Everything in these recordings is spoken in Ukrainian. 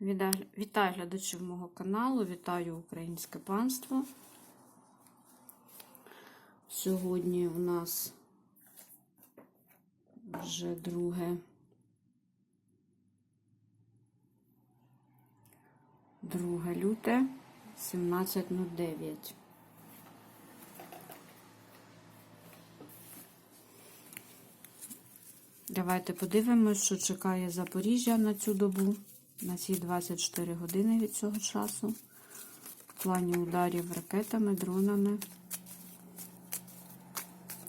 Вітаю глядачів мого каналу, вітаю українське панство. Сьогодні у нас вже друге. Друге люте 17.09. Давайте подивимось, що чекає Запоріжжя на цю добу, на ці 24 години від цього часу. В плані ударів ракетами, дронами.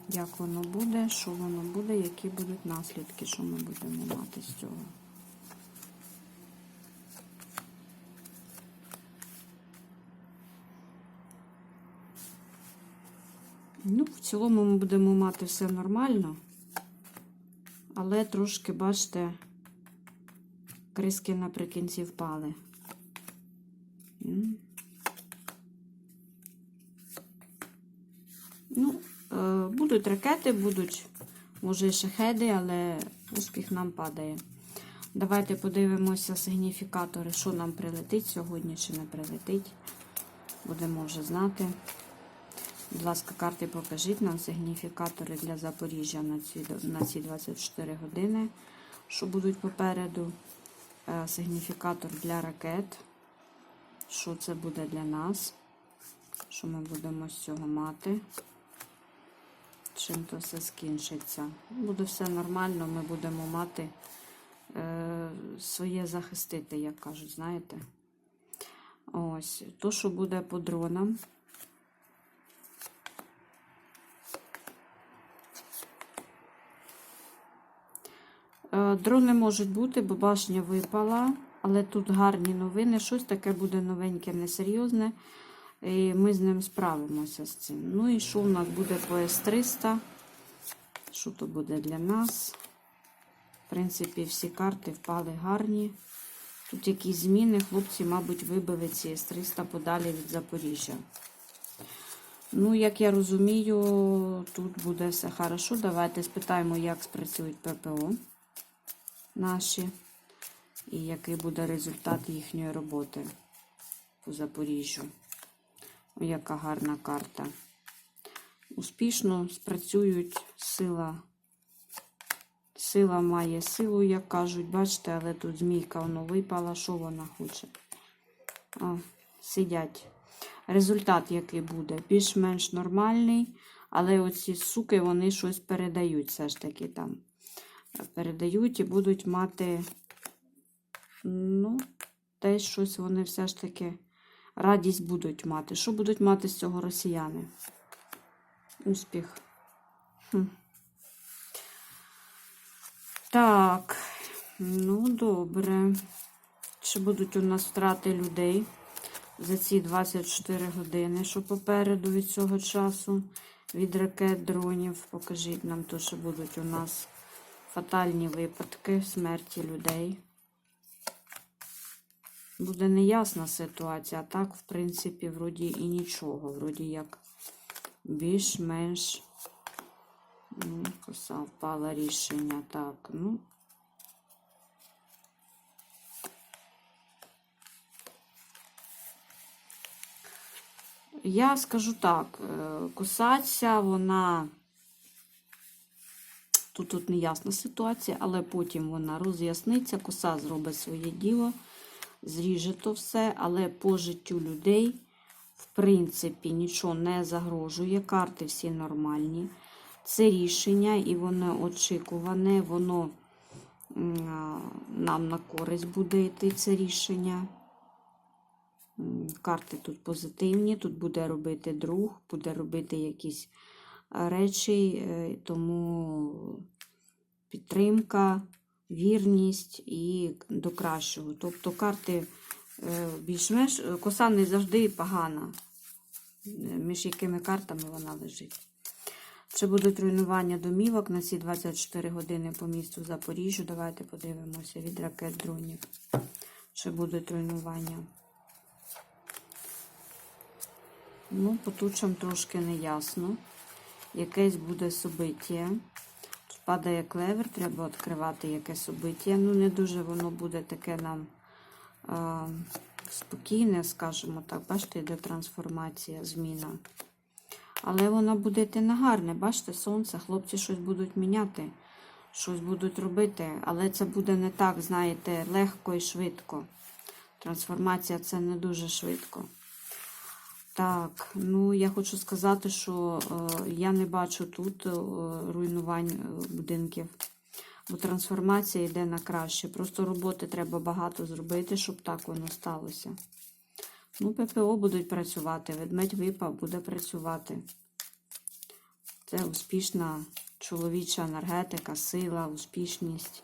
Як воно буде, що воно буде, які будуть наслідки, що ми будемо мати з цього. Ну, в цілому ми будемо мати все нормально. Але трошки, бачите, криски наприкінці впали. Ну, е, будуть ракети, будуть, може, шахеди, але успіх нам падає. Давайте подивимося сигніфікатори, що нам прилетить сьогодні чи не прилетить. Будемо вже знати. Будь ласка, карти покажіть нам сигніфікатори для Запоріжжя на ці 24 години, що будуть попереду. Е, Сигніфікатор для ракет. Що це буде для нас? Що ми будемо з цього мати? Чим то все скінчиться? Буде все нормально, ми будемо мати е, своє захистити, як кажуть, знаєте. Ось, то, що буде по дронам. Дрони можуть бути, бо башня випала, але тут гарні новини. Щось таке буде новеньке, несерйозне. І ми з ним справимося з цим. Ну і що в нас буде по С-300? Що то буде для нас? В принципі, всі карти впали гарні. Тут якісь зміни, хлопці, мабуть, вибили ці С-300 подалі від Запоріжжя. Ну, як я розумію, тут буде все хорошо. Давайте спитаємо, як спрацюють ППО наші, і який буде результат їхньої роботи по Запоріжжю. О, яка гарна карта. Успішно спрацюють сила. Сила має силу, як кажуть, бачите, але тут змійка воно випала, що вона хоче. О, сидять. Результат який буде? Більш-менш нормальний, але оці суки вони щось передають все ж таки там передають і будуть мати, ну, те щось вони все ж таки радість будуть мати. Що будуть мати з цього росіяни? Успіх. Хм. Так, ну добре. Чи будуть у нас втрати людей за ці 24 години, що попереду від цього часу, від ракет, дронів? Покажіть нам то, що будуть у нас фатальні випадки смерті людей. Буде неясна ситуація, так, в принципі, вроді і нічого. Вроді як більш-менш ну, коса впала рішення. Так, ну. Я скажу так, е, косаця, вона Тут тут неясна ситуація, але потім вона роз'ясниться, коса зробить своє діло, зріже то все, але по життю людей, в принципі, нічого не загрожує. Карти всі нормальні. Це рішення, і воно очікуване, воно нам на користь буде йти це рішення. Карти тут позитивні, тут буде робити друг, буде робити якісь речі, тому підтримка, вірність і до кращого. Тобто карти більш-менш коса не завжди погана, між якими картами вона лежить. Чи будуть руйнування домівок на ці 24 години по місту Запоріжжю? Давайте подивимося від ракет дронів. Чи будуть руйнування? Ну, по тучам трошки неясно. Якесь буде собиття. Тут падає клевер, треба відкривати якесь собиття. Ну, не дуже воно буде таке нам е, спокійне, скажімо так. Бачите, йде трансформація, зміна. Але вона буде йти на гарне. Бачите, сонце, хлопці щось будуть міняти, щось будуть робити. Але це буде не так, знаєте, легко і швидко. Трансформація це не дуже швидко. Так, ну я хочу сказати, що е, я не бачу тут е, руйнувань е, будинків. Бо трансформація йде на краще. Просто роботи треба багато зробити, щоб так воно сталося. Ну, ППО будуть працювати, ведмедь випав, буде працювати. Це успішна чоловіча енергетика, сила, успішність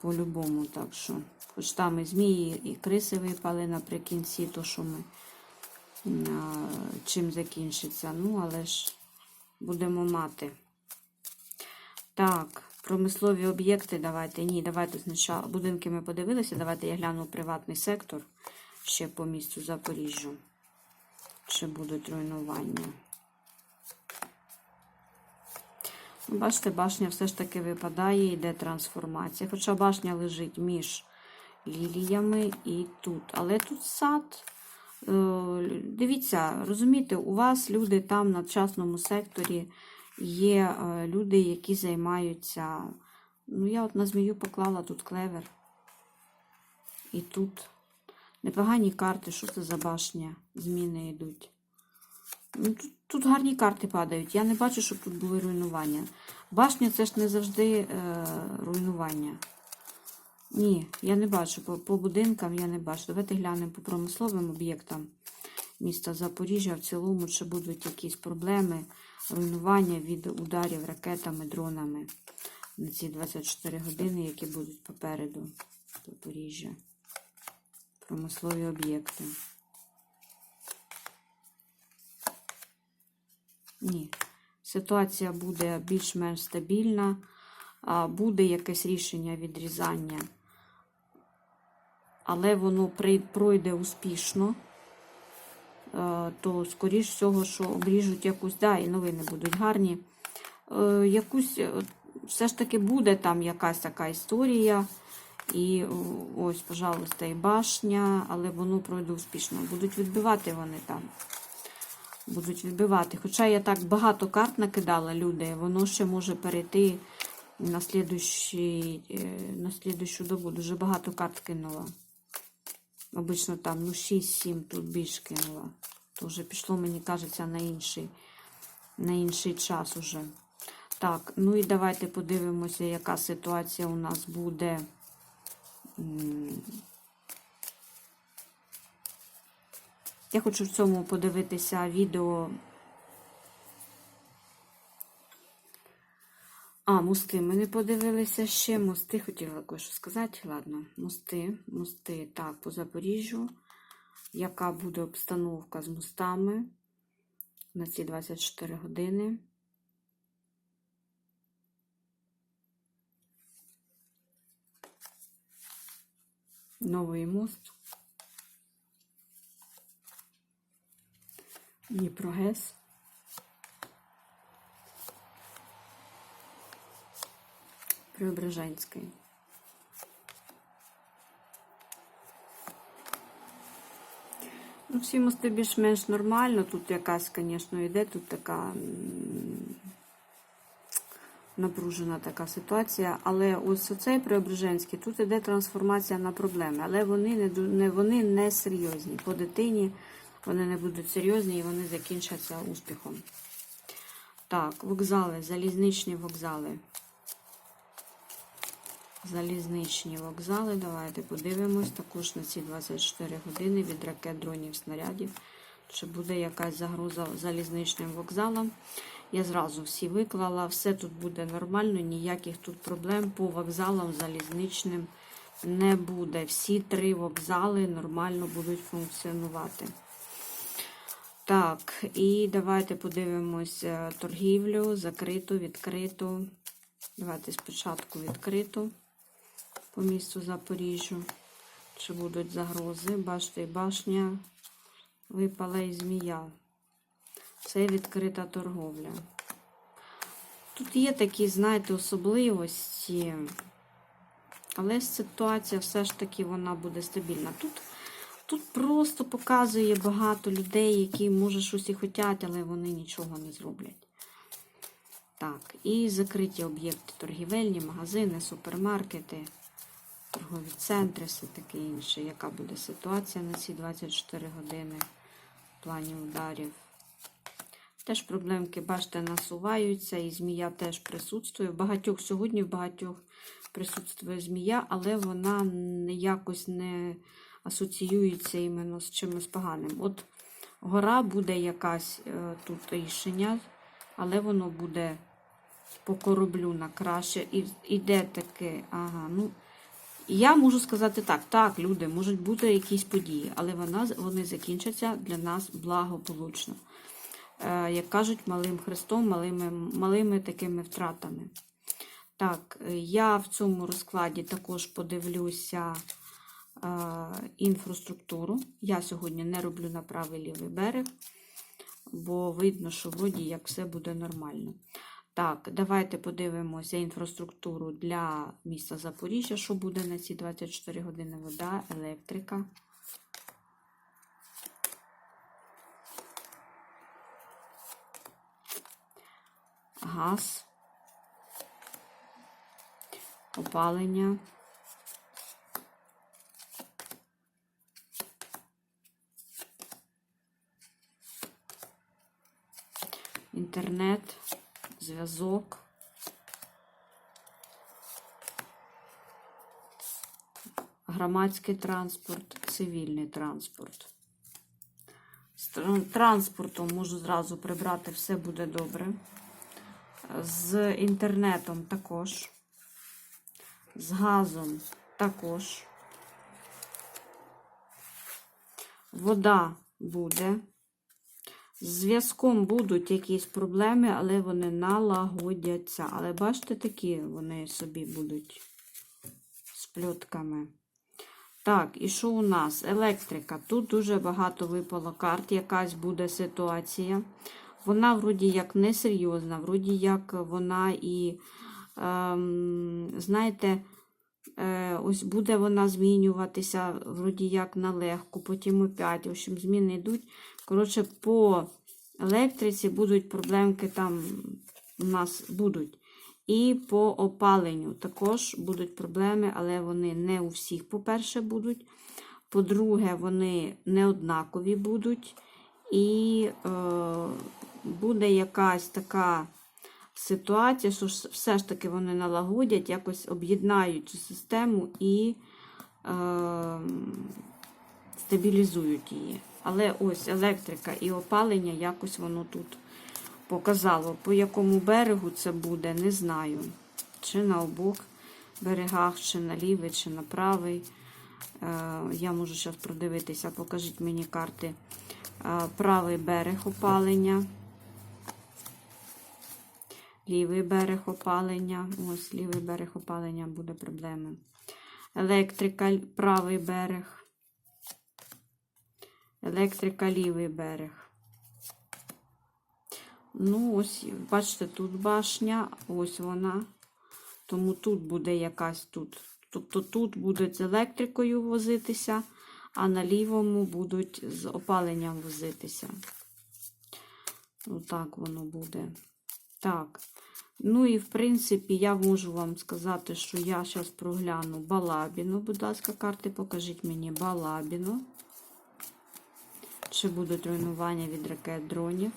по-любому. Так що, хоч там і змії, і криси випали наприкінці, то що ми чим закінчиться. Ну, але ж будемо мати. Так, промислові об'єкти давайте. Ні, давайте спочатку будинки ми подивилися. Давайте я гляну приватний сектор ще по місту Запоріжжя. Чи будуть руйнування. Ну, Бачите, башня все ж таки випадає, йде трансформація. Хоча башня лежить між ліліями і тут. Але тут сад. Е, Дивіться, розумієте, у вас люди там на частному секторі є е, люди, які займаються. Ну, я от на змію поклала тут клевер. І тут непогані карти. Що це за башня? Зміни йдуть. Ну, тут, тут гарні карти падають. Я не бачу, щоб тут були руйнування. Башня це ж не завжди е, руйнування. Ні, я не бачу. По, по будинкам я не бачу. Давайте глянемо по промисловим об'єктам міста Запоріжжя. В цілому, чи будуть якісь проблеми, руйнування від ударів ракетами, дронами на ці 24 години, які будуть попереду Запоріжжя. Промислові об'єкти. Ні. Ситуація буде більш-менш стабільна, буде якесь рішення відрізання, але воно пройде успішно, е, то, скоріш всього, що обріжуть якусь, да, і новини будуть гарні. Е, Якусь, е, все ж таки буде там якась така історія. І ось, пожалуйста, і башня, але воно пройде успішно. Будуть відбивати вони там будуть відбивати. Хоча я так багато карт накидала люди, воно ще може перейти на слідущу добу. Дуже багато карт кинула. Обично там ну 6-7 тут більш кинула. То вже пішло, мені кажеться, на інший, на інший час уже. Так, ну і давайте подивимося, яка ситуація у нас буде. Я хочу в цьому подивитися відео. А, мости ми не подивилися ще. Мости хотіла кое-що сказати. Ладно, мости, мости. Так, по Запоріжжю. Яка буде обстановка з мостами на ці 24 години? Новий мост. Дніпрогес. Преображенський. Ну, всі мости більш-менш нормально. Тут якась, звісно, йде, тут така напружена така ситуація. Але ось оцей Преображенський, тут іде трансформація на проблеми. Але вони не, вони не серйозні. По дитині вони не будуть серйозні і вони закінчаться успіхом. Так, вокзали, залізничні вокзали. Залізничні вокзали. Давайте подивимось. Також на ці 24 години від ракет, дронів, снарядів. Чи буде якась загроза залізничним вокзалам? Я зразу всі виклала. Все тут буде нормально, ніяких тут проблем по вокзалам залізничним не буде. Всі три вокзали нормально будуть функціонувати. Так, і давайте подивимось е, торгівлю, закриту, відкриту. Давайте спочатку відкриту по місту Запоріжжю. Чи будуть загрози? Бачите, башня випала і змія. Це відкрита торговля. Тут є такі, знаєте, особливості. Але ситуація все ж таки вона буде стабільна. Тут, тут просто показує багато людей, які, може, щось і хотять, але вони нічого не зроблять. Так, і закриті об'єкти торгівельні, магазини, супермаркети, торгові центри, все таке інше. Яка буде ситуація на ці 24 години в плані ударів? Теж проблемки, бачите, насуваються, і змія теж присутствує. В багатьох сьогодні в багатьох присутствує змія, але вона не- якось не асоціюється іменно з чимось поганим. От гора буде якась е, тут рішення, але воно буде по кораблю на краще. І іде таке, ага, ну. Я можу сказати так, так, люди, можуть бути якісь події, але вона, вони закінчаться для нас благополучно. Е, як кажуть, малим хрестом, малими, малими такими втратами. Так, е, я в цьому розкладі також подивлюся е, інфраструктуру. Я сьогодні не роблю на правий лівий берег, бо видно, що вроді як все буде нормально. Так, давайте подивимося інфраструктуру для міста Запоріжжя, що буде на ці 24 години вода, електрика. Газ, опалення. Інтернет, зв'язок. Громадський транспорт, цивільний транспорт. З транспортом можу зразу прибрати, все буде добре. З інтернетом також. З газом також. Вода буде. З зв'язком будуть якісь проблеми, але вони налагодяться. Але бачите, такі вони собі будуть з пльотками. Так, і що у нас? Електрика. Тут дуже багато випало карт, якась буде ситуація. Вона, вроді, як несерйозна, вроді як вона і, ем, знаєте, е, ось буде вона змінюватися, вроді як на легку, потім опять. В общем, зміни йдуть. Коротше, по електриці будуть проблемки там у нас будуть. І по опаленню також будуть проблеми, але вони не у всіх, по-перше, будуть. По-друге, вони не однакові будуть. І е, буде якась така ситуація, що все ж таки вони налагодять, якось об'єднають цю систему і е, стабілізують її. Але ось електрика і опалення якось воно тут показало. По якому берегу це буде, не знаю. Чи на обох берегах, чи на лівий, чи на правий. Е, Я можу зараз продивитися, покажіть мені карти. Е, Правий берег опалення. Лівий берег опалення. Ось лівий берег опалення буде проблеми. Електрика, правий берег. Електрика, лівий берег. Ну, ось, бачите, тут башня, ось вона. Тому тут буде якась тут. Тобто тут будуть з електрикою возитися, а на лівому будуть з опаленням возитися. Отак воно буде. Так. Ну і в принципі, я можу вам сказати, що я зараз прогляну Балабіну. Будь ласка, карти, покажіть мені Балабіну. Чи будуть руйнування від ракет дронів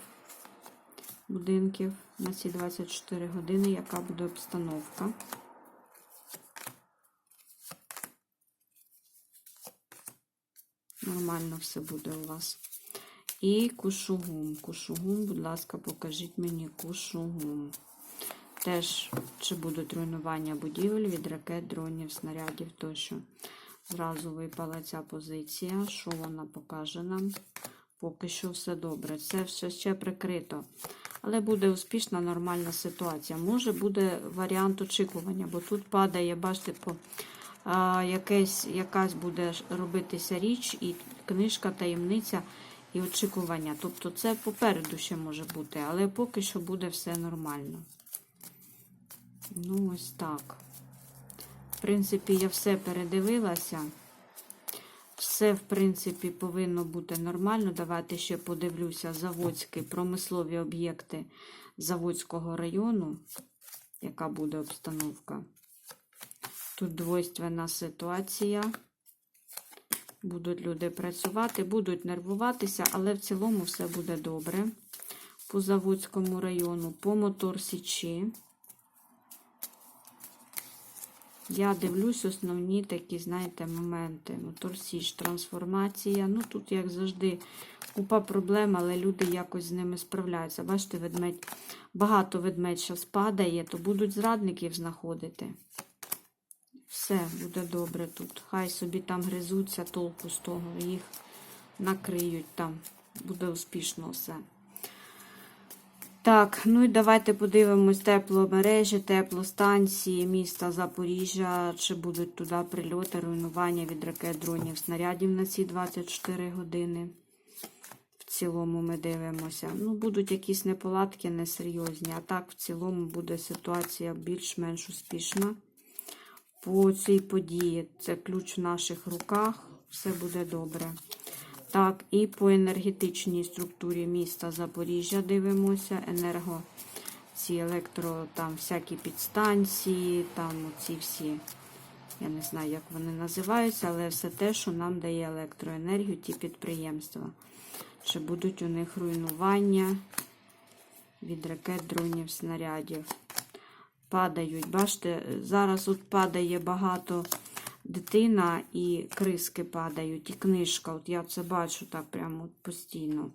будинків на ці 24 години, яка буде обстановка. Нормально все буде у вас. І кушугум. Кушугум, будь ласка, покажіть мені кушугум. Теж, чи будуть руйнування будівель від ракет, дронів, снарядів тощо. Зразу випала ця позиція. Що вона покаже нам? Поки що все добре. Це все ще прикрито. Але буде успішна, нормальна ситуація. Може буде варіант очікування, бо тут падає, бачите, по, а, якесь, якась буде робитися річ, і книжка, таємниця і очікування. Тобто це попереду ще може бути, але поки що буде все нормально. Ну, ось так. Принципі, я все передивилася. Все, в принципі, повинно бути нормально. Давайте ще подивлюся заводські промислові об'єкти Заводського району. Яка буде обстановка? Тут двойственна ситуація. Будуть люди працювати, будуть нервуватися, але в цілому все буде добре. По Заводському району, по Мотор Січі. Я дивлюсь основні такі, знаєте, моменти. Мотор Січ, трансформація. Ну, тут, як завжди, купа проблем, але люди якось з ними справляються. Бачите, ведмедь, багато ведмедь зараз падає, то будуть зрадників знаходити. Все буде добре тут. Хай собі там гризуться, толку з того, їх накриють там. Буде успішно все. Так, ну і давайте подивимось тепломережі, теплостанції міста Запоріжжя. Чи будуть туди прильоти, руйнування від ракет, дронів, снарядів на ці 24 години. В цілому ми дивимося. Ну, будуть якісь неполадки несерйозні, а так в цілому буде ситуація більш-менш успішна. По цій події це ключ в наших руках, все буде добре. Так, і по енергетичній структурі міста Запоріжжя дивимося. Енерго, ці електро, там всякі підстанції, там ці всі, я не знаю, як вони називаються, але все те, що нам дає електроенергію, ті підприємства. Чи будуть у них руйнування від ракет, дронів, снарядів. Падають, бачите, зараз от падає багато дитина і криски падають, і книжка. От я це бачу так прямо постійно.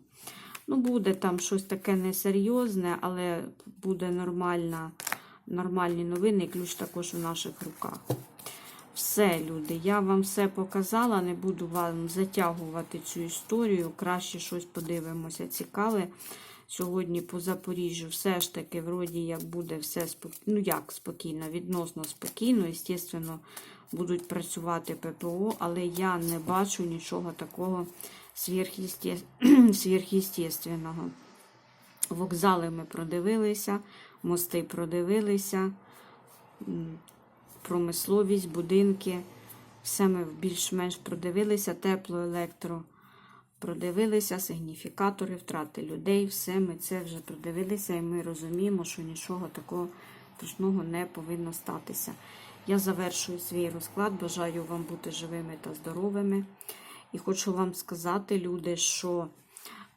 Ну, буде там щось таке несерйозне, але буде нормальна, нормальні новини, і ключ також в наших руках. Все, люди, я вам все показала, не буду вам затягувати цю історію. Краще щось подивимося цікаве. Сьогодні по Запоріжжю все ж таки, вроді, як буде все спокійно, ну як спокійно, відносно спокійно, звісно, будуть працювати ППО, але я не бачу нічого такого сверхъестественного. Вокзали ми продивилися, мости продивилися, промисловість, будинки. Все ми більш-менш продивилися, тепло, електро продивилися, сигніфікатори, втрати людей. Все ми це вже продивилися, і ми розуміємо, що нічого такого страшного не повинно статися. Я завершую свій розклад. Бажаю вам бути живими та здоровими. І хочу вам сказати, люди, що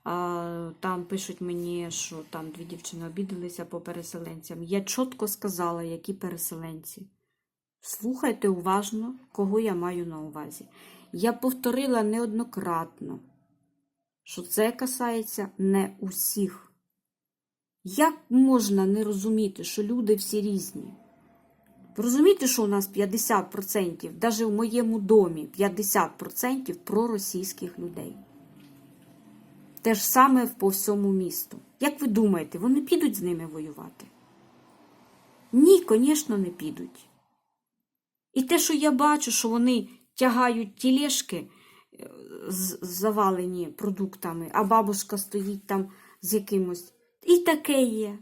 а, там пишуть мені, що там дві дівчини обідалися по переселенцям. Я чітко сказала, які переселенці. Слухайте уважно, кого я маю на увазі. Я повторила неоднократно, що це касається не усіх. Як можна не розуміти, що люди всі різні? Розумієте, що у нас 50%, навіть в моєму домі 50% проросійських людей. Те ж саме по всьому місту. Як ви думаєте, вони підуть з ними воювати? Ні, звісно, не підуть. І те, що я бачу, що вони тягають тілешки завалені продуктами, а бабушка стоїть там з якимось. І таке є.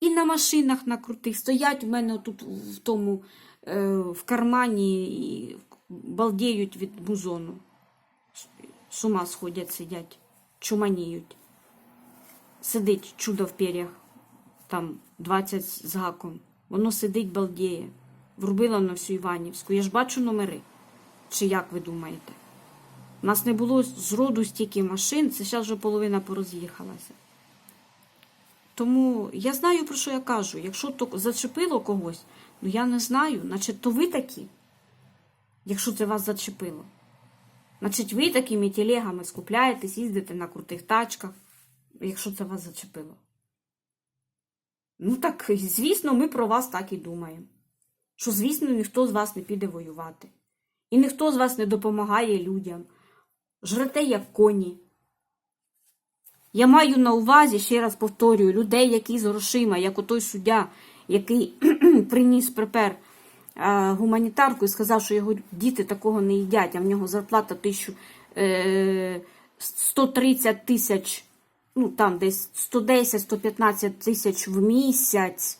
І на машинах на крутих стоять в мене тут в тому е, в кармані і балдіють від музону. З ума сходять, сидять, чуманіють. Сидить чудо в пер'ях, там 20 з гаком. Воно сидить, балдіє. Врубила на всю Іванівську. Я ж бачу номери. Чи як ви думаєте? У нас не було зроду стільки машин, це зараз вже половина пороз'їхалася. Тому я знаю, про що я кажу. Якщо то зачепило когось, ну я не знаю, значить, то ви такі, якщо це вас зачепило. Значить, ви такими телегами скупляєтесь, їздите на крутих тачках, якщо це вас зачепило. Ну так, звісно, ми про вас так і думаємо. Що, звісно, ніхто з вас не піде воювати. І ніхто з вас не допомагає людям. Жрете, як коні. Я маю на увазі, ще раз повторюю, людей, які з грошима, як отой суддя, який приніс припер гуманітарку і сказав, що його діти такого не їдять, а в нього зарплата тисячу, е, 130 тисяч, ну там десь 110-115 тисяч в місяць,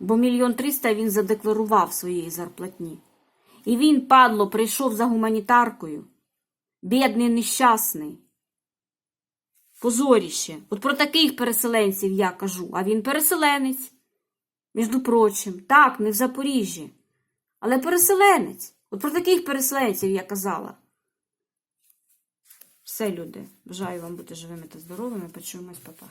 бо мільйон триста він задекларував своєї зарплатні. І він, падло, прийшов за гуманітаркою. Бідний, нещасний. Позоріще. От про таких переселенців я кажу, а він переселенець. Між прочим, так, не в Запоріжжі. Але переселенець. От про таких переселенців я казала. Все, люди. Бажаю вам бути живими та здоровими. Почуємось, папа.